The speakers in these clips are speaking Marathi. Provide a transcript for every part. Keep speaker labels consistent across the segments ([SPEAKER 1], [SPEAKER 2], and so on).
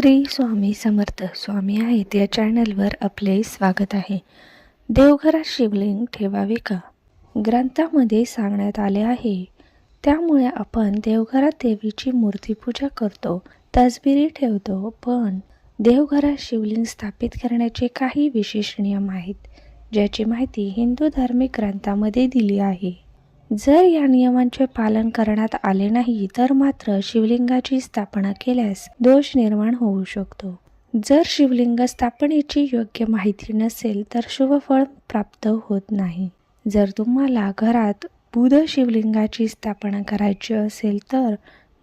[SPEAKER 1] श्री स्वामी समर्थ स्वामी आहेत या चॅनलवर आपले स्वागत आहे. देवघरात शिवलिंग ठेवावे का? ग्रंथामध्ये सांगण्यात आले आहे. त्यामुळे आपण देवघरात देवीची मूर्तीपूजा करतो तसबिरी ठेवतो पण देवघरात शिवलिंग स्थापित करण्याचे काही विशेष नियम आहेत ज्याची माहिती हिंदू धार्मिक ग्रंथामध्ये दिली आहे. जर या नियमांचे पालन करण्यात आले नाही तर मात्र शिवलिंगाची स्थापना केल्यास दोष निर्माण होऊ शकतो. जर शिवलिंग स्थापनेची योग्य माहिती नसेल तर शुभफळ प्राप्त होत नाही. जर तुम्हाला घरात बुध शिवलिंगाची स्थापना करायची असेल तर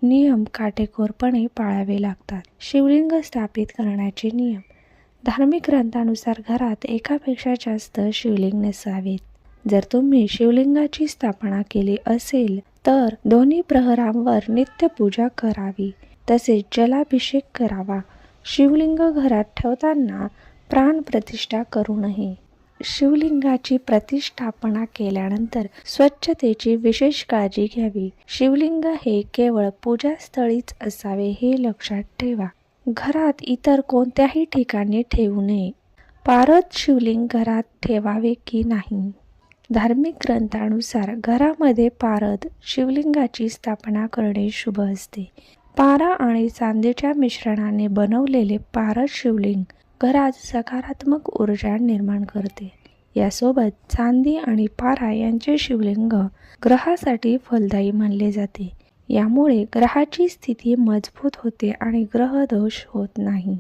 [SPEAKER 1] नियम काटेकोरपणे पाळावे लागतात. शिवलिंग स्थापित करण्याचे नियम धार्मिक ग्रंथानुसार घरात एकापेक्षा जास्त शिवलिंग नसावेत. जर तुम्ही शिवलिंगाची स्थापना केली असेल तर दोन्ही प्रहरांवर नित्य पूजा करावी. तसेच जलाभिषेक करावा. शिवलिंग घरात ठेवताना प्राणप्रतिष्ठा करू नये शिवलिंगाची प्रतिष्ठापना केल्यानंतर स्वच्छतेची विशेष काळजी घ्यावी. शिवलिंग हे केवळ पूजास्थळीच असावे हे लक्षात ठेवा. घरात इतर कोणत्याही ठिकाणी ठेवू नये. पारद शिवलिंग घरात ठेवावे की नाही? धार्मिक ग्रंथानुसार घरामध्ये पारद शिवलिंगाची स्थापना करणे शुभ असते. पारा आणि चांदीच्या मिश्रणाने बनवलेले पारद शिवलिंग घरात सकारात्मक ऊर्जा निर्माण करते. यासोबत चांदी आणि पारा यांचे शिवलिंग ग्रहासाठी फलदायी मानले जाते. यामुळे ग्रहाची स्थिती मजबूत होते आणि ग्रहदोष होत नाही.